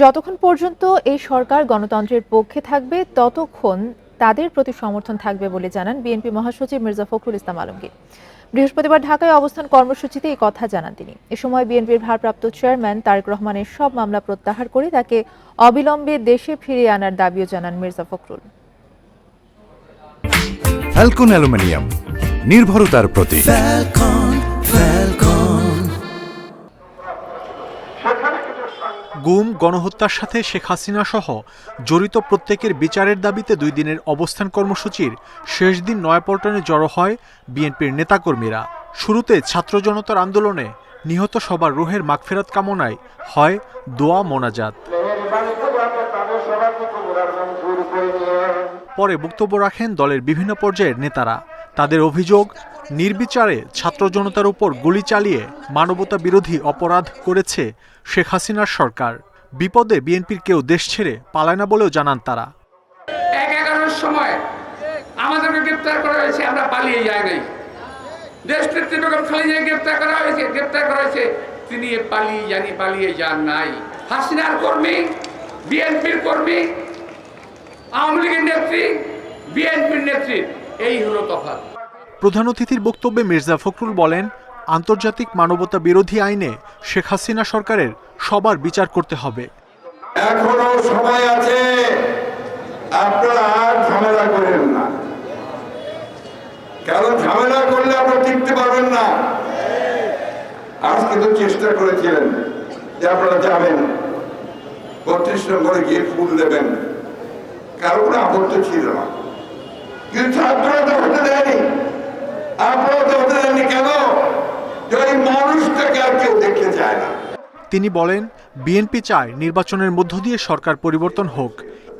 যতক্ষণ পর্যন্ত এই সরকার গণতন্ত্রের পক্ষে থাকবে ততক্ষণ তাদের প্রতি সমর্থন থাকবে বলে জানান বিএনপি মহাসচিব মির্জা ফখরুল ইসলাম আলমগীর। বৃহস্পতিবার ঢাকায় অবস্থান কর্মসূচিতে এই কথা জানান তিনি। এ সময় বিএনপির ভারপ্রাপ্ত চেয়ারম্যান তারেক রহমানের সব মামলা প্রত্যাহার করে তাকে অবিলম্বে দেশে ফিরিয়ে আনার দাবিও জানান মির্জা ফখরুল। ফ্যালকন অ্যালুমিনিয়াম নির্ভরতার প্রতীক। গুম, গণহত্যার সাথে শেখ হাসিনা সহ জড়িত প্রত্যেকের বিচারের দাবিতে দুই দিনের অবস্থান কর্মসূচির শেষ দিন নয়াপল্টনে জড়ো হয় বিএনপির নেতাকর্মীরা। শুরুতে ছাত্র জনতার আন্দোলনে নিহত সবার রুহের মাগফেরাত কামনায় হয় দোয়া মোনাজাত। পরে বক্তব্য রাখেন দলের বিভিন্ন পর্যায়ের নেতারা। তাদের অভিযোগ নির্বিচারে ছাত্র জনতার উপর গুলি চালিয়ে মানবতা বিরোধী অপরাধ করেছে শেখ হাসিনার সরকার। বিপদে বিএনপির কেউ দেশ ছেড়ে পালায় না বলেও জানান তারা। সময় আমাদেরকে গ্রেপ্তার করা হয়েছে, আমরা পালিয়ে যাই নাই। দেশ গ্রেপ্তার করা হয়েছে, গ্রেপ্তার করা হয়েছে। তিনি পালিয়ে জানি পালিয়ে যান নাই। হাসিনার কর্মী, বিএনপির কর্মী, আওয়ামী লীগের নেত্রী, বিএনপির নেত্রী, এই হলো তফাৎ। প্রধান অতিথির বক্তব্যে মির্জা ফখরুল বলেন, আন্তর্জাতিক মানবতা বিরোধী আইনে শেখ হাসিনা সরকারের সবার বিচার করতে হবে। এখনও সময় আছে, আপনারা আর ঝামেলা করেন না। কারণ ঝামেলা করলে আপনারা টিকতে পারবেন না। আজকে তো চেষ্টা করেছিলেন যে আপনারা যাবেন, বত্রিশ নম্বরে গিয়ে ফুল দেবেন। কারও আপত্তি ছিল না। কিন্তু তো হতে দেয়নি আপনারা তো হতে দেননি কেন যে ওই মানুষটাকে আর কেউ দেখতে চায় না তিনি বলেন, বিএনপি চায় নির্বাচনের মধ্য দিয়ে সরকার পরিবর্তন হোক।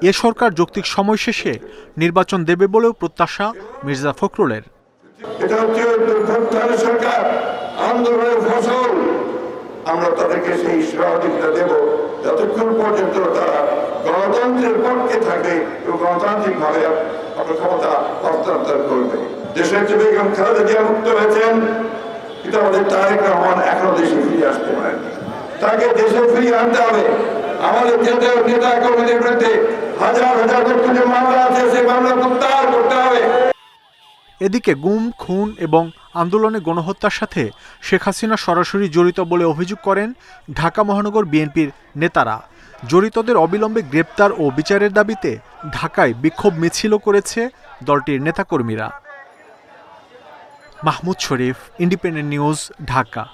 এ সরকার যৌক্তিক সময় শেষে নির্বাচন দেবে বলেও প্রত্যাশা মির্জা ফখরুলের। এটা দেশের যে বেগম খালেদা জিয়া মুক্ত হয়েছেন কিন্তু আমাদের তারেক রহমান এখনও তাকে দেশে ফিরিয়ে আনতে হবে। আমাদের নেতা নেতা কর্মীদের বিরুদ্ধে। হাজার হাজার লক্ষ যে মামলা আছে সেই মামলা প্রত্যাহার করতে হবে। এদিকে গুম, খুন এবং আন্দোলনে গণহত্যার সাথে শেখ হাসিনা সরাসরি জড়িত বলে অভিযোগ করেন ঢাকা মহানগর বিএনপির নেতারা। জড়িতদের অবিলম্বে গ্রেপ্তার ও বিচারের দাবিতে ঢাকায় বিক্ষোভ মিছিলও করেছে দলটির নেতাকর্মীরা। Mahmud Sharif, Independent News, Dhaka.